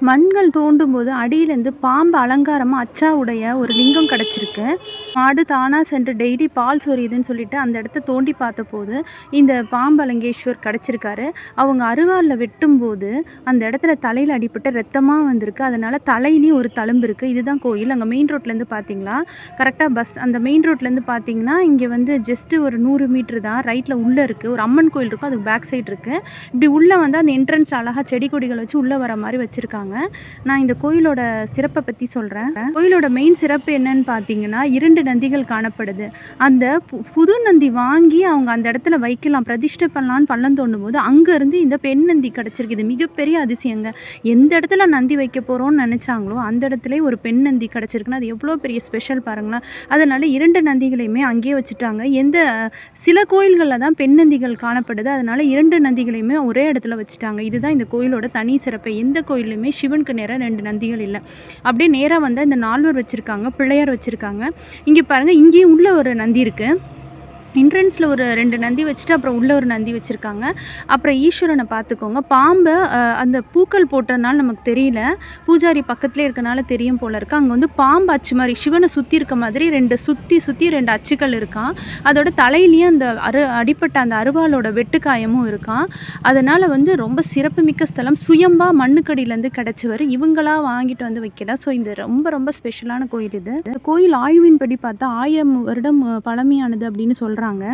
மண்கள் தோண்டும் போது அடியிலேருந்து பாம்பு அலங்காரமாக அச்சா உடைய ஒரு லிங்கம் கிடச்சிருக்கு. மாடு தானாக சென்று டெய்லி பால் சொரியுதுன்னு சொல்லிட்டு அந்த இடத்த தோண்டி பார்த்தபோது இந்த பாம்பலங்கேஸ்வர் கிடச்சிருக்காரு. அவங்க அருவாளில் வெட்டும்போது அந்த இடத்துல தலையில் அடிபட்டு ரத்தமாக வந்திருக்கு. அதனால் தலையிலையும் ஒரு தழும்பு இருக்குது இதுதான் கோயில். அங்கே மெயின் ரோட்லேருந்து பார்த்தீங்களா? கரெக்டாக பஸ் அந்த மெயின் ரோட்லேருந்து பார்த்தீங்கன்னா இங்கே வந்து ஜஸ்ட்டு ஒரு நூறு மீட்ரு தான் ரைட்டில் உள்ளே இருக்குது ஒரு அம்மன் கோயில் இருக்கும். அதுக்கு பேக் சைடு இருக்குது இப்படி உள்ளே வந்து அந்த என்ட்ரன்ஸ் அழகாக செடி கொடிகள் வச்சு உள்ளே வர மாதிரி வச்சுருக்காங்க. நான் இந்த கோயிலோட சிறப்பை பற்றி சொல்கிறேன் கோயிலோட மெயின் சிறப்பு என்னன்னு பார்த்தீங்கன்னா இரண்டு நந்திகள் காணப்படுது. அந்த பு- புது நந்தி வாங்கி அவங்க அந்த இடத்துல வைக்கலாம் பிரதிஷ்டை பண்ணலான்னு பள்ளம் தோண்டும் போது அங்கேருந்து இந்த பெண் நந்தி கிடச்சிருக்கு இது மிகப்பெரிய அதிசயங்க. எந்த இடத்துல நந்தி வைக்க போகிறோம்னு நினச்சாங்களோ அந்த இடத்துல ஒரு பெண் நந்தி கிடச்சிருக்குன்னா அது எவ்வளோ பெரிய ஸ்பெஷல் பாருங்களேன். அதனால் இரண்டு நந்திகளையுமே அங்கேயே வச்சுட்டாங்க. எந்த சில கோயில்களில் தான் பெண் நந்திகள் காணப்படுது. அதனால் இரண்டு நந்திகளையுமே ஒரே இடத்துல வச்சுட்டாங்க. இதுதான் இந்த கோயிலோட தனி சிறப்பு. எந்த கோயிலுமே சிவனுக்கு நேராக ரெண்டு நந்திகள் இல்லை. அப்படியே நேராக வந்து இந்த நால்வர் வச்சுருக்காங்க பிள்ளையார் வச்சுருக்காங்க. இங்கே பாருங்கள் இங்கேயும் உள்ள ஒரு நந்தி இருக்குது என்ட்ரன்ஸில் ஒரு ரெண்டு நந்தி வச்சுட்டு அப்புறம் உள்ள ஒரு நந்தி வச்சுருக்காங்க. அப்புறம் ஈஸ்வரனை பார்த்துக்கோங்க. பாம்பை அந்த பூக்கள் போட்டதுனால நமக்கு தெரியல. பூஜாரி பக்கத்துலேயே இருக்கனால தெரியும் போல இருக்கு. அங்கே வந்து பாம்பு அச்சு மாதிரி சிவனை சுற்றி இருக்க மாதிரி ரெண்டு சுற்றி சுற்றி ரெண்டு அச்சுக்கள் இருக்கான். அதோட தலையிலேயே அந்த அரு அடிப்பட்ட அந்த அருவாளோட வெட்டுக்காயமும் இருக்கான். அதனால் வந்து ரொம்ப சிறப்புமிக்க ஸ்தலம். சுயம்பா மண்ணுக்கடியிலேருந்து கிடச்சவர் இவங்களா வாங்கிட்டு வந்து வைக்கல. ஸோ இந்த ரொம்ப ரொம்ப ஸ்பெஷலான கோயில் இது. இந்த கோயில் ஆய்வின்படி பார்த்தா ஆயிரம் வருடம் பழமையானது அப்படின்னு சொல்கிறாங்க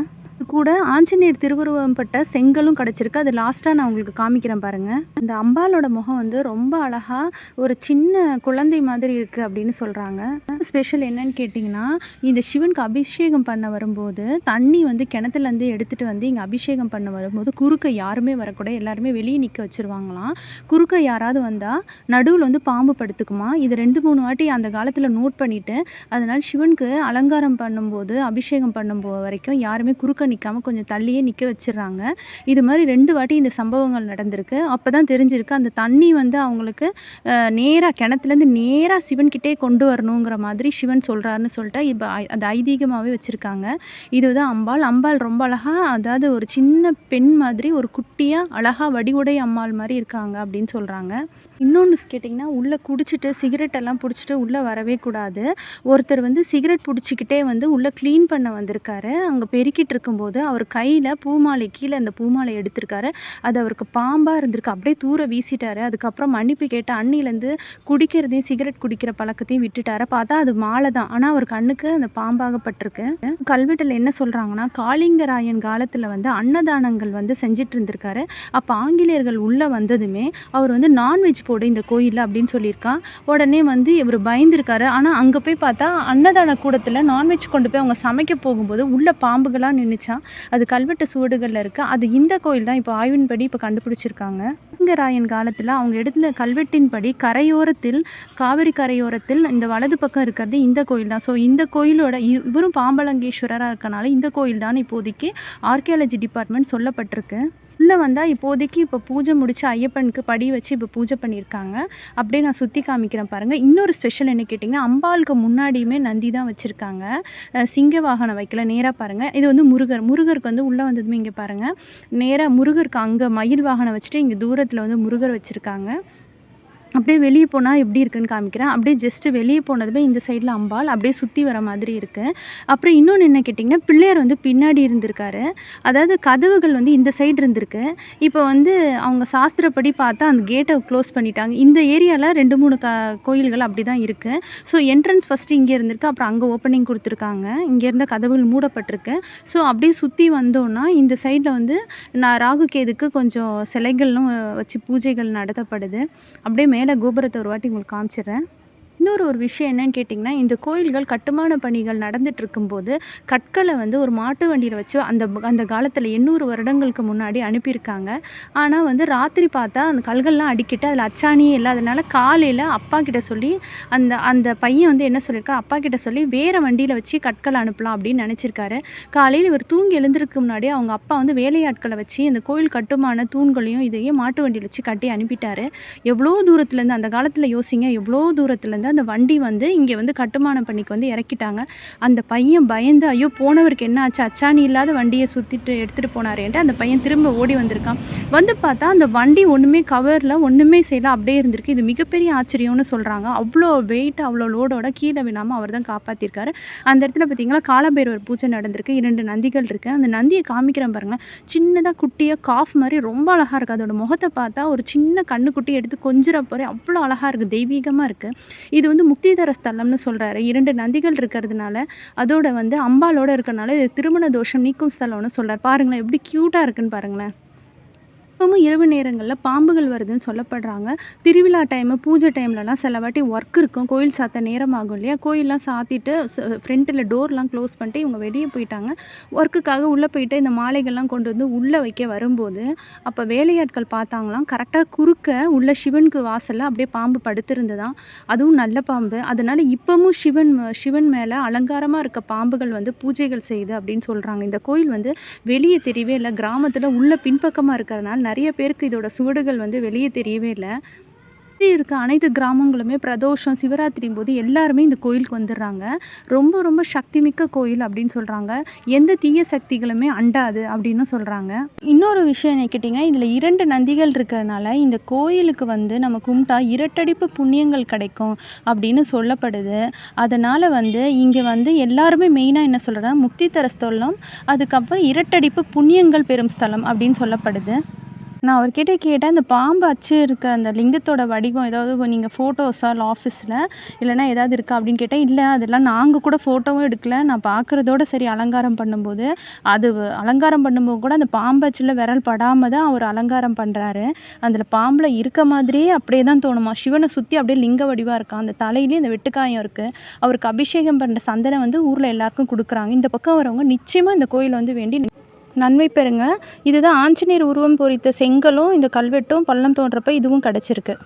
கூட ஆஞ்சநேயர் திருவுருவம் பட்ட செங்கலும் கிடச்சிருக்கு. அது லாஸ்ட்டாக நான் உங்களுக்கு காமிக்கிறேன் பாருங்கள் இந்த அம்பாலோட முகம் வந்து ரொம்ப அழகாக ஒரு சின்ன குழந்தை மாதிரி இருக்குது அப்படின்னு சொல்கிறாங்க ஸ்பெஷல் என்னன்னு கேட்டிங்கன்னா இந்த சிவனுக்கு அபிஷேகம் பண்ண வரும்போது தண்ணி வந்து கிணத்துலேருந்து எடுத்துகிட்டு வந்து இங்கே அபிஷேகம் பண்ண வரும்போது குறுக்க யாருமே வரக்கூடாது எல்லாருமே வெளியே நிற்க வச்சுருவாங்களாம். குறுக்க யாராவது வந்தால் நடுவில் வந்து பாம்பு படுத்துக்குமா? இது ரெண்டு மூணு வாட்டி அந்த காலத்தில் நோட் பண்ணிவிட்டு அதனால் சிவனுக்கு அலங்காரம் பண்ணும்போது அபிஷேகம் பண்ணும்போது வரைக்கும் யாருமே குறுக்க நிற்காம கொஞ்சம் தள்ளியே நிற்க வச்சிடுறாங்க இது மாதிரி ரெண்டு வாட்டி இந்த சம்பவங்கள் நடந்திருக்கு. அப்போ தான் தெரிஞ்சிருக்கு அந்த தண்ணி வந்து அவங்களுக்கு நேராக கிணத்துலேருந்து நேராக சிவன்கிட்டே கொண்டு வரணுங்கிற மாதிரி சிவன் சொல்கிறாருன்னு சொல்லிட்டு இப்போ அது ஐதீகமாகவே வச்சுருக்காங்க. இதுதான் அம்பாள். அம்பாள் ரொம்ப அழகாக அதாவது ஒரு சின்ன பெண் மாதிரி ஒரு குட்டியாக அழகாக வடிவுடை அம்மாள் மாதிரி இருக்காங்க அப்படின்னு சொல்கிறாங்க இன்னொன்று கேட்டிங்கன்னா உள்ளே குடிச்சிட்டு சிகரெட் எல்லாம் பிடிச்சிட்டு உள்ளே வரவே கூடாது. ஒருத்தர் வந்து சிகரெட் பிடிச்சிக்கிட்டே வந்து உள்ளே க்ளீன் பண்ண வந்திருக்காரு. அங்கே பெருக்கிட்டு இருக்கும்போது அவர் கையில் பூமாலை கீழே அந்த பூமாலை எடுத்திருக்காரு. அது அவருக்கு பாம்பாக இருந்திருக்கு. அப்படியே தூர வீசிட்டாரு. அதுக்கப்புறம் மன்னிப்பு கேட்டு அண்ணிலேருந்து குடிக்கிறதையும் சிகரெட் குடிக்கிற பழக்கத்தையும் விட்டுட்டாரு. பார்த்தா அது மாலை தான். ஆனால் அவர் கண்ணுக்கு அந்த பாம்பாகப்பட்டிருக்கு. கல்வெட்டில் என்ன சொல்கிறாங்கன்னா காளிங்கராயன் காலத்தில் வந்து அன்னதானங்கள் வந்து செஞ்சிட்டு இருந்திருக்காரு அப்போ ஆங்கிலேயர்கள் உள்ளே வந்ததுமே அவர் வந்து நான்வெஜ் போடு இந்த கோயிலில் அப்படின்னு சொல்லியிருக்கா. உடனே வந்து இவர் பயந்துருக்காரு. ஆனால் அங்கே போய் பார்த்தா அன்னதான கூடத்தில் நான்வெஜ் கொண்டு போய் அவங்க சமைக்க போகும்போது உள்ள பாம்புகளாக நின்றுச்சான் அது கல்வெட்டு சுவடுகளில் இருக்குது அது இந்த கோயில் தான் இப்போ ஆய்வின்படி இப்போ கண்டுபிடிச்சிருக்காங்க. சிங்கராயன் காலத்தில் அவங்க எடுத்த கல்வெட்டின்படி கரையோரத்தில் காவிரி கரையோரத்தில் இந்த வலது பக்கம் இருக்கிறது இந்த கோயில் தான். ஸோ இந்த கோயிலோட இ- இவரும் பாம்பலங்கேஸ்வரராக இருக்கனால இந்த கோயில் தான் இப்போதைக்கு ஆர்கியாலஜி டிபார்ட்மெண்ட் சொல்லப்பட்டிருக்கு. உள்ளே வந்தால் இப்போதைக்கு இப்போ பூஜை முடித்து ஐயப்பனுக்கு படி வச்சு இப்போ பூஜை பண்ணியிருக்காங்க அப்படியே நான் சுற்றி காமிக்கிறேன் பாருங்கள் இன்னொரு ஸ்பெஷல் என்ன கேட்டிங்கன்னா அம்பாளுக்கு முன்னாடியுமே நந்தி தான் வச்சுருக்காங்க. சிங்க வாகனம் வைக்கல. நேராக பாருங்கள் இது வந்து முருகர். முருகருக்கு வந்து உள்ளே வந்ததுமே இங்கே பாருங்கள் நேராக முருகருக்கு அங்கே மயில் வாகனம் வச்சுட்டு இங்கே தூரத்தில் வந்து முருகர் வச்சுருக்காங்க. அப்படியே வெளியே போனால் எப்படி இருக்குன்னு காமிக்கிறேன். அப்படியே ஜஸ்ட்டு வெளியே போனதுமே இந்த சைடில் அம்பாள் அப்படியே சுற்றி வர மாதிரி இருக்குது அப்புறம் இன்னொன்று என்ன கேட்டிங்கன்னா பிள்ளையார் வந்து பின்னாடி இருந்திருக்காரு. அதாவது கதவுகள் வந்து இந்த சைடு இருந்திருக்கு. இப்போ வந்து அவங்க சாஸ்திரப்படி பார்த்தா அந்த கேட்டை க்ளோஸ் பண்ணிட்டாங்க. இந்த ஏரியாவில் ரெண்டு மூணு க கோயில்கள் அப்படி தான் இருக்குது ஸோ என்ட்ரன்ஸ் ஃபஸ்ட்டு இங்கே இருந்திருக்கு. அப்புறம் அங்கே ஓப்பனிங் கொடுத்துருக்காங்க. இங்கேருந்து கதவுகள் மூடப்பட்டிருக்கு. ஸோ அப்படியே சுற்றி வந்தோன்னா இந்த சைடில் வந்து நான் ராகு கேதுக்கு கொஞ்சம் சிலைகள்லாம் வச்சு பூஜைகள் நடத்தப்படுது. அப்படியே மேலே கோபுரத்தை ஒரு வாட்டி உங்களுக்கு காமிச்சிடுறேன். இன்னொரு ஒரு விஷயம் என்னன்னு கேட்டிங்கன்னா இந்த கோயில்கள் கட்டுமான பணிகள் நடந்துட்டு இருக்கும்போது கற்களை வந்து ஒரு மாட்டு வண்டியில் வச்சு அந்த அந்த காலத்தில் எண்ணூறு வருடங்களுக்கு முன்னாடி அனுப்பியிருக்காங்க. ஆனால் வந்து ராத்திரி பார்த்தா அந்த கல்கள்லாம் அடிக்கிட்டு அதில் அச்சாணியே இல்லாதனால காலையில் அப்பா கிட்ட சொல்லி அந்த அந்த பையன் வந்து என்ன சொல்லியிருக்கா அப்பா கிட்ட சொல்லி வேறு வண்டியில் வச்சு கற்கள் அனுப்பலாம் அப்படின்னு நினச்சிருக்காரு. காலையில் இவர் தூங்கி எழுந்திருக்கு முன்னாடி அவங்க அப்பா வந்து வேலையாட்களை வச்சு இந்த கோயில் கட்டுமான தூண்களையும் இதையும் மாட்டு வண்டியில் வச்சு கட்டி அனுப்பிட்டாரு. எவ்வளோ தூரத்துலேருந்து அந்த காலத்தில் யோசிங்க எவ்வளோ தூரத்துலேருந்து அந்த வண்டி வந்து இங்கே வந்து கட்டுமானம் பண்ணிக்கு வந்து இறக்கிட்டாங்க. அந்த பையன் பயந்து ஐயோ போனவருக்கு என்ன ஆச்சு? அச்சாணி இல்லாத வண்டியை சுற்றிட்டு எடுத்துகிட்டு போனாரேன்ட்டு அந்த பையன் திரும்ப ஓடி வந்திருக்கான். வந்து பார்த்தா அந்த வண்டி ஒன்றுமே கவரில் ஒன்றுமே செய்யல. அப்படியே இருந்திருக்கு. இது மிகப்பெரிய ஆச்சரியம்னு சொல்கிறாங்க அவ்வளோ வெயிட் அவ்வளோ லோடோட கீழே விழாமல் அவர் தான் காப்பாற்றிருக்காரு அந்த இடத்துல பார்த்தீங்களா காலபைரவர் பூஜை நடந்திருக்கு. இரண்டு நந்திகள் இருக்குது அந்த நந்தியை காமிக்கிறேன் பாருங்களேன். சின்னதாக குட்டியாக காஃப் மாதிரி ரொம்ப அழகாக இருக்குது அதோட முகத்தை பார்த்தா ஒரு சின்ன கண்ணுக்குட்டி எடுத்து கொஞ்சிற போகிற அவ்வளோ அழகாக இருக்குது தெய்வீகமாக இருக்குது இது வந்து முக்திதர ஸ்தலம்னு சொல்கிறாரு இரண்டு நந்திகள் இருக்கிறதுனால அதோட வந்து அம்பாலோட இருக்கிறனால இது திருமண தோஷம் நீக்கும் ஸ்தலம்னு சொல்கிறார் பாருங்களேன் எப்படி க்யூட்டாக இருக்குன்னு பாருங்களேன். இப்போவும் இரவு நேரங்களில் பாம்புகள் வருதுன்னு சொல்லப்படுறாங்க. திருவிழா டைமு பூஜை டைம்லலாம் சில வாட்டி ஒர்க் இருக்கும். கோயில் சாத்த நேரம் ஆகும் இல்லையா? கோயிலெலாம் சாத்திட்டு ஃப்ரண்ட்டில் டோர்லாம் க்ளோஸ் பண்ணிட்டு இவங்க வெளியே போயிட்டாங்க. ஒர்க்குக்காக உள்ளே போயிட்டு இந்த மாலைகள்லாம் கொண்டு வந்து உள்ளே வைக்க வரும்போது அப்போ வேலையாட்கள் பார்த்தாங்களாம். கரெக்டாக குறுக்க உள்ள சிவனுக்கு வாசலில் அப்படியே பாம்பு படுத்திருந்ததான். அதுவும் நல்ல பாம்பு. அதனால் இப்போவும் சிவன் சிவன் மேலே அலங்காரமாக இருக்க பாம்புகள் வந்து பூஜைகள் செய்யுது அப்படின்னு சொல்கிறாங்க இந்த கோயில் வந்து வெளியே தெரியவே இல்லை. கிராமத்தில் உள்ள பின்பக்கமாக இருக்கிறனால நிறைய பேருக்கு இதோட சுவடுகள் வந்து வெளியே தெரியவே இல்லை. சுற்றி இருக்க அனைத்து கிராமங்களுமே பிரதோஷம் சிவராத்திரியும் போது எல்லாருமே இந்த கோயிலுக்கு வந்துடுறாங்க. ரொம்ப ரொம்ப சக்திமிக்க கோயில் அப்படின்னு சொல்கிறாங்க எந்த தீய சக்திகளுமே அண்டாது அப்படின்னு சொல்கிறாங்க இன்னொரு விஷயம் என்ன கேட்டிங்கன்னா இதில் இரண்டு நந்திகள் இருக்கிறதுனால இந்த கோயிலுக்கு வந்து நம்ம கும்பிட்டா இரட்டடிப்பு புண்ணியங்கள் கிடைக்கும் அப்படின்னு சொல்லப்படுது. அதனால் வந்து இங்கே வந்து எல்லாருமே மெயினாக என்ன சொல்கிறேன்னா முக்தி தர ஸ்தலம் அதுக்கப்புறம் இரட்டடிப்பு புண்ணியங்கள் பெறும் ஸ்தலம் அப்படின்னு சொல்லப்படுது. நான் அவர்கிட்ட கேட்டேன் அந்த பாம்பு அச்சு இருக்க அந்த லிங்கத்தோட வடிவம் ஏதாவது நீங்கள் ஃபோட்டோஸா இல்லை ஆஃபீஸில் இல்லைனா ஏதாவது இருக்கா? அப்படின்னு கேட்டேன். இல்லை அதெல்லாம் நாங்கள் கூட ஃபோட்டோவும் எடுக்கல. நான் பார்க்குறதோட சரி அலங்காரம் பண்ணும்போது அது அலங்காரம் பண்ணும்போது கூட அந்த பாம்பு அச்சில் விரல் படாமல் தான் அவர் அலங்காரம் பண்ணுறாரு அதில் பாம்பில் இருக்க மாதிரியே அப்படியே தான் தோணுமா? சிவனை சுற்றி அப்படியே லிங்க வடிவாக இருக்கான் அந்த தலையிலேயே இந்த வெட்டுக்காயம் இருக்குது அவருக்கு அபிஷேகம் பண்ணுற சந்தனை வந்து ஊரில் எல்லாருக்கும் கொடுக்குறாங்க. இந்த பக்கம் வரவங்க நிச்சயமாக இந்த கோயில் வந்து வேண்டி நன்மை பெறுங்க. இதுதான் ஆஞ்சநேயர் உருவம் பொறித்த செங்கலும் இந்த கல்வெட்டும் பள்ளம் தோன்றப்ப இதுவும் கிடச்சிருக்கு.